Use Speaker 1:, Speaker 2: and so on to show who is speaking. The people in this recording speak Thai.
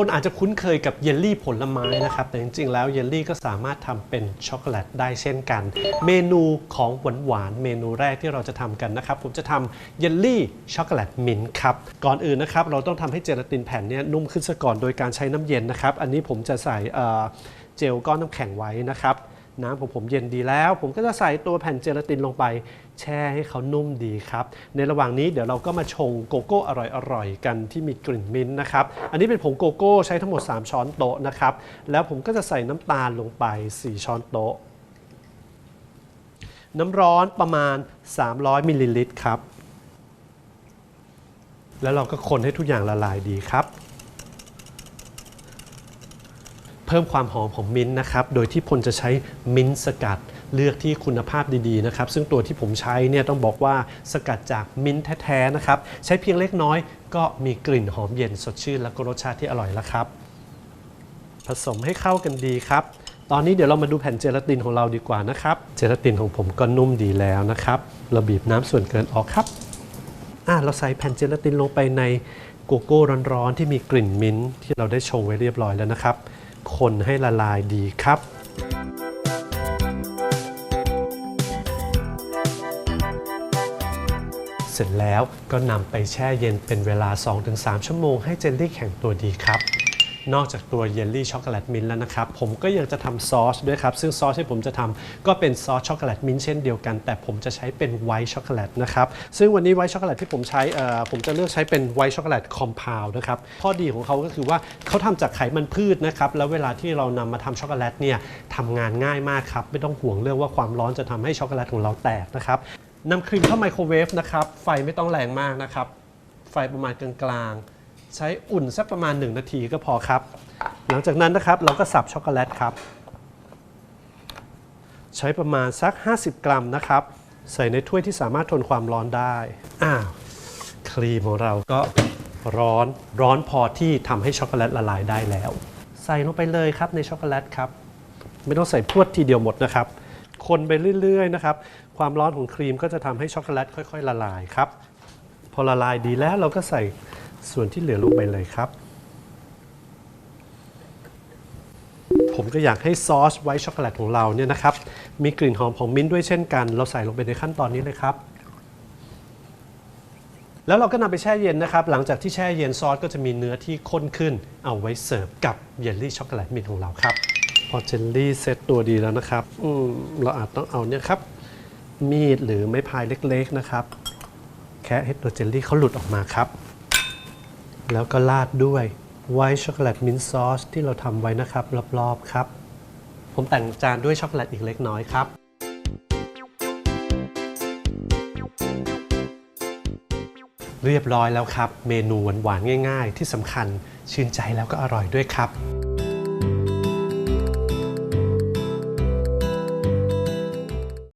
Speaker 1: คนอาจจะคุ้นเคยกับเยลลี่ผลไม้นะครับ แต่จริงๆ แล้วเยลลี่ก็สามารถทำเป็นช็อกโกแลตได้เช่นกัน เมนูของหวานๆ เมนูแรกที่เราจะทำกันนะครับ ผมจะทำเยลลี่ช็อกโกแลตมิ้นท์ครับ ก่อนอื่นนะครับ เราต้องทำให้เจลาตินแผ่นนี้นุ่มขึ้นซะก่อนโดยการใช้น้ำเย็นนะครับ อันนี้ผมจะใส่เอ่อเจลก้อนน้ำแข็งไว้นะครับ น้ำของผมเย็นดีแล้ว ผมก็จะใส่ตัวแผ่นเจลาตินลงไป แช่ให้เขานุ่มดีครับ ในระหว่างนี้เดี๋ยวเราก็มาชงโกโก้อร่อยๆกันที่มีกลิ่นมิ้นท์นะครับ อันนี้เป็นผงโกโก้ใช้ทั้งหมด 3 ช้อนโต๊ะนะครับ แล้วผมก็จะใส่น้ำตาลลงไป 4 ช้อนโต๊ะ น้ำร้อนประมาณ 300มิลลิลิตรครับ แล้วเราก็คนให้ทุกอย่างละลายดีครับ เพิ่มความหอมของมิ้นท์นะครับ โดยที่พลจะใช้มิ้นท์สกัดเลือกที่คุณภาพดีๆนะครับ ซึ่งตัวที่ผมใช้เนี่ยต้องบอกว่าสกัดจากมิ้นท์แท้ๆนะครับ ใช้เพียงเล็กน้อยก็มีกลิ่นหอมเย็นสดชื่น แล้วก็รสชาติที่อร่อยแล้วครับ ผสมให้เข้ากันดีครับ ตอนนี้เดี๋ยวเรามาดูแผ่นเจลาตินของเราดีกว่านะครับ เจลาตินของผมก็นุ่มดีแล้วนะครับเราบีบน้ำส่วนเกินออกครับอะเราใส่แผ่นเจลาตินลงไปในโกโก้ร้อนๆที่มีกลิ่นมิ้นท์ที่เราได้ชงไว้เรียบร้อยแล้วนะครับ คนให้ละลายดีครับเสร็จแล้วก็นำไปแช่เย็นเป็นเวลา 2-3 ชั่วโมงให้เจลลี่แข็งตัวดีครับ นอกจากตัวเยลลี่ช็อกโกแลตมิ้นท์แล้วนะครับ ผมก็ยังจะทำซอสด้วยครับ ซึ่งซอสที่ผมจะทำก็เป็นซอสช็อกโกแลตมิ้นท์เช่นเดียวกัน แต่ผมจะใช้เป็นไวท์ช็อกโกแลตนะครับ ซึ่งวันนี้ไวท์ช็อกโกแลตที่ผมใช้เอ่อผมจะเลือกใช้เป็นไวท์ช็อกโกแลตคอมเพลวนะครับข้อดีของเขาก็คือว่าเขาทำจากไขมันพืชนะครับแล้วเวลาที่เรานำมาทำช็อกโกแลตเนี่ยทำงานง่ายมากครับไม่ต้องห่วงเรื่องว่าความร้อนจะทำให้ช็อกโกแลตของเราแตกนะครับนำครีมเข้าไมโครเวฟนะครับไฟไม่ต้องแรงมากนะครับไฟประมาณกลางๆ ใช้อุ่นสักประมาณ 1 นาทีก็พอครับ หลังจากนั้นนะครับเราก็สับช็อกโกแลตครับ ใช้ประมาณสัก 50 กรัมนะครับ ใส่ในถ้วยที่สามารถทนความร้อนได้อ้าวครีมของเราก็ร้อนร้อนพอที่ทำให้ช็อกโกแลตละลายได้แล้ว ใส่ลงไปเลยครับในช็อกโกแลตครับ ไม่ต้องใส่พรวดทีเดียวหมดนะครับ คนไปเรื่อยๆนะครับ ความร้อนของครีมก็จะทำให้ช็อกโกแลตค่อย ๆ ละลายครับ พอละลายดีแล้วเราก็ใส่ ส่วนที่เหลือลงไปเลยครับ ผมก็อยากให้ซอสไวท์ช็อกโกแลตของเราเนี่ยนะครับ มีกลิ่นหอมของมิ้นท์ด้วยเช่นกัน เราใส่ลงไปในขั้นตอนนี้เลยครับ แล้วเราก็นำไปแช่เย็นนะครับ หลังจากที่แช่เย็นซอสก็จะมีเนื้อที่ข้นขึ้น เอาไว้เสิร์ฟกับเยลลี่ช็อกโกแลตมิ้นท์ของเราครับ พอเจลลี่เซตตัวดีแล้วนะครับอืเราอาจต้องเอาเนี่ยครับ มีดหรือไม้พายเล็ก ๆ นะครับ แค่ให้ตัวเจลลี่เขาหลุดออกมาครับ แล้วก็ราดด้วยไวท์ช็อกโกแลตมินท์ซอสที่เราทำไว้นะครับ รอบๆครับ ผมแต่งจานด้วยช็อกโกแลตอีกเล็กน้อยครับ เรียบร้อยแล้วครับ เมนูหวานๆง่าย ๆ ที่สำคัญชื่นใจแล้วก็อร่อยด้วยครับ